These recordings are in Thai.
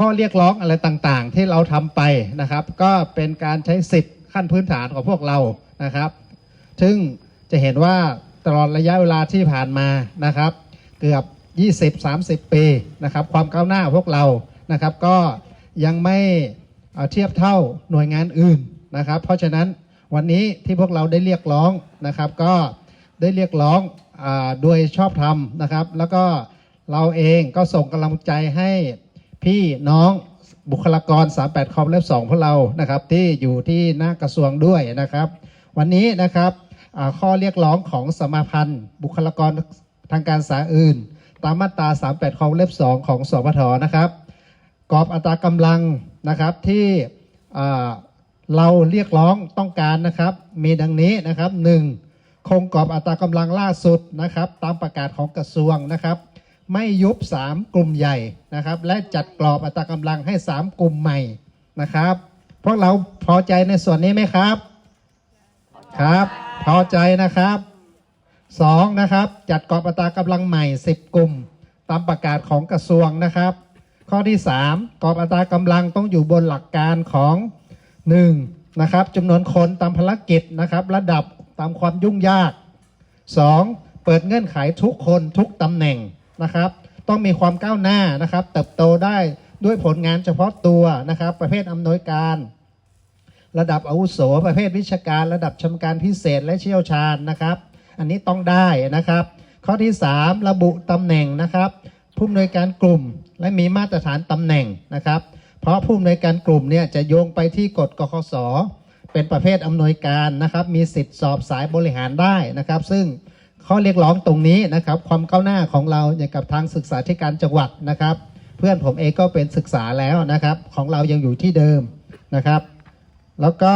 ข้อเรียกร้องอะไรต่างๆ ที่เราทำไปนะครับ ก็เป็นการใช้สิทธิ์ขั้นพื้นฐานของพวกเรานะครับ ซึ่งจะเห็นว่าตลอดระยะเวลาที่ผ่านมานะครับ เกือบ 20-30 ปีนะครับ ความก้าวหน้าพวกเรานะครับ ก็ยังไม่เทียบเท่าหน่วยงานอื่นนะครับ เพราะฉะนั้นวันนี้ที่พวกเราได้เรียกร้องนะครับ ก็ได้เรียกร้องอโดยชอบธรรมนะครับ แล้วก็เราเองก็ส่งกำลังใจให้ พี่น้องบุคลากร 38 คอมเล็บ2พวกเรานะครับ ที่อยู่ที่หน้ากระทรวงด้วยนะครับ วันนี้นะครับข้อเรียกร้องของสมาพันธ์ บุคลากรทางการศึกษาอื่น ตามมาตรา 38 คอมเล็บ2ของสพทนะครับกรอบอัตรากำลังนะครับที่เราเรียกร้องต้องการนะครับ มีดังนี้นะครับ 1. คงกรอบอัตรากำลังล่าสุดนะครับ ตามประกาศของกระทรวงนะครับ ไม่ยุบ 3 กลุ่มใหญ่นะครับ และจัดกรอบอัตรากำลังให้ 3 กลุ่มใหม่นะครับ พวกเราพอใจในส่วนนี้ไหมครับครับ พอใจนะครับสองนะครับ จัดกรอบอัตรากำลังใหม่ 10 กลุ่ม ตามประกาศของกระทรวงนะครับ ข้อที่ 3 กรอบอัตรากำลังต้องอยู่บนหลักการของ 1. นะครับจำนวนคนตามภารกิจนะครับ ระดับตามความยุ่งยาก 2. เปิดเงื่อนไขทุกคนทุกตำแหน่ง นะครับ ต้องมีความก้าวหน้านะครับ เติบโตได้ด้วยผลงานเฉพาะตัวนะครับ ประเภทอำนวยการ ระดับอาวุโส ประเภทวิชาการ ระดับชำการพิเศษและเชี่ยวชาญนะครับ อันนี้ต้องได้นะครับ ข้อที่ 3 ระบุตำแหน่งนะครับ ผู้อำนวยการกลุ่มและมีมาตรฐานตำแหน่งนะครับ เพราะผู้อำนวยการกลุ่มเนี่ยจะโยงไปที่กฎกคสเป็นประเภทอำนวยการนะครับ มีสิทธิ์สอบสายบริหารได้นะครับ ซึ่ง ข้อเรียกร้องตรงนี้นะครับ ความก้าวหน้าของเราอย่างกับทางศึกษาธิการจังหวัดนะครับ เพื่อนผมเองก็เป็นศึกษาแล้วนะครับ ของเรายังอยู่ที่เดิมนะครับ แล้วก็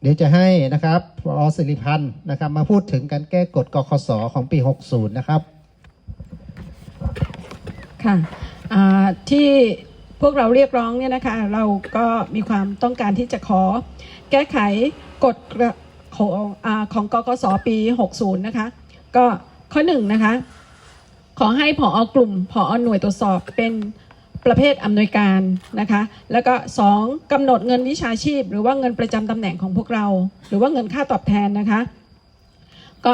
เดี๋ยวจะให้นะครับพอสิริพันธ์นะครับ มาพูดถึงการแก้กฎกคสของปี 60 นะครับค่ะที่พวกเราเรียกร้องเนี่ยนะคะ เราก็มีความต้องการที่จะขอแก้ไขกฎ ของอของกกสปี 60 นะคะ ก็ข้อหนึ่งนะคะ ขอให้ผออกลุ่มผอหน่วยตรวจสอบเป็นประเภทอำนวยการนะคะ แล้วก็สองกำหนดเงินวิชาชีพ หรือว่าเงินประจำตำแหน่งของพวกเรา หรือว่าเงินค่าตอบแทนนะคะ ก็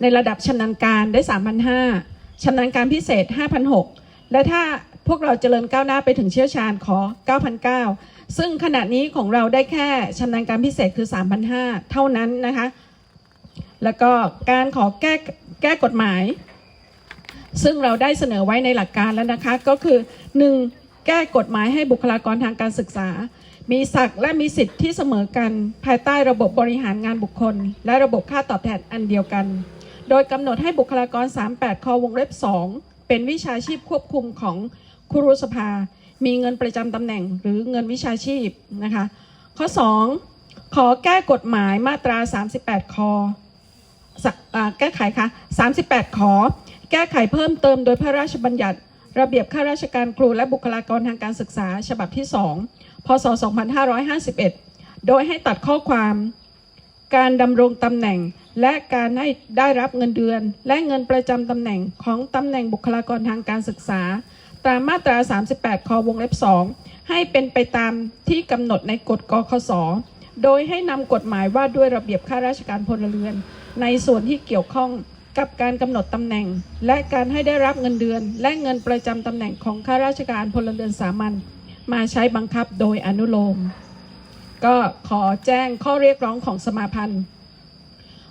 ในระดับชำนาญการได้ 3,500ชำนาญการพิเศษ 5,600 และถ้า พวกเราเจริญก้าวหน้าไปถึงเชี่ยวชาญขอ9,900ซึ่งขณะนี้ของเราได้แค่ชำนาญการพิเศษคือ3,500เท่านั้นนะคะ แล้วก็การขอแก้แก้กฎหมาย ซึ่งเราได้เสนอไว้ในหลักการแล้วนะคะ ก็คือ 1. แก้กฎหมายให้บุคลากรทางการศึกษา มีศักดิ์และมีสิทธิ์ที่เสมอกันภายใต้ระบบบริหารงานบุคคล และระบบค่าตอบแทนอันเดียวกัน โดยกำหนดให้บุคลากร 38 คอวงเล็บ 2 เป็นวิชาชีพควบคุมของครูสภา มีเงินประจำตำแหน่งหรือเงินวิชาชีพนะคะ ข้อ 2 ขอแก้กฎหมายมาตรา 38คสะอ่าแก้ไขค่ะ38 ขอ แก้ไขเพิ่มเติมโดยพระราชบัญญัติ ระเบียบข้าราชการครูและบุคลากรทางการศึกษา ฉบับที่ 2 พศ 2551 โดยให้ตัดข้อความ การดำรงตำแหน่ง และการให้ได้รับเงินเดือน และเงินประจำตำแหน่งของตำแหน่งบุคลากรทางการศึกษา ตามมาตรา 38ควงเล็บ 2 ให้เป็นไปตามที่กำหนดในกฎกคสโดยให้นำกฎหมายว่าด้วยระเบียบข้าราชการพลเรือน ในส่วนที่เกี่ยวข้องกับการกำหนดตำแหน่ง และการให้ได้รับเงินเดือน และเงินประจำตำแหน่งของข้าราชการพลเรือนสามัญมาใช้บังคับโดยอนุโลม ก็ขอแจ้งข้อเรียกร้องของสมาพันธ์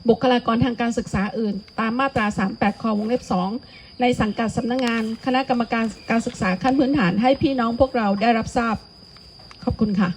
บุคลากรทางการศึกษาอื่น ตามมาตรา 38ควงเล็บ 2 ในสังกัดสำนักงาน คณะกรรมการการศึกษาขั้นพื้นฐานให้พี่น้องพวกเราได้รับทราบ ขอบคุณค่ะ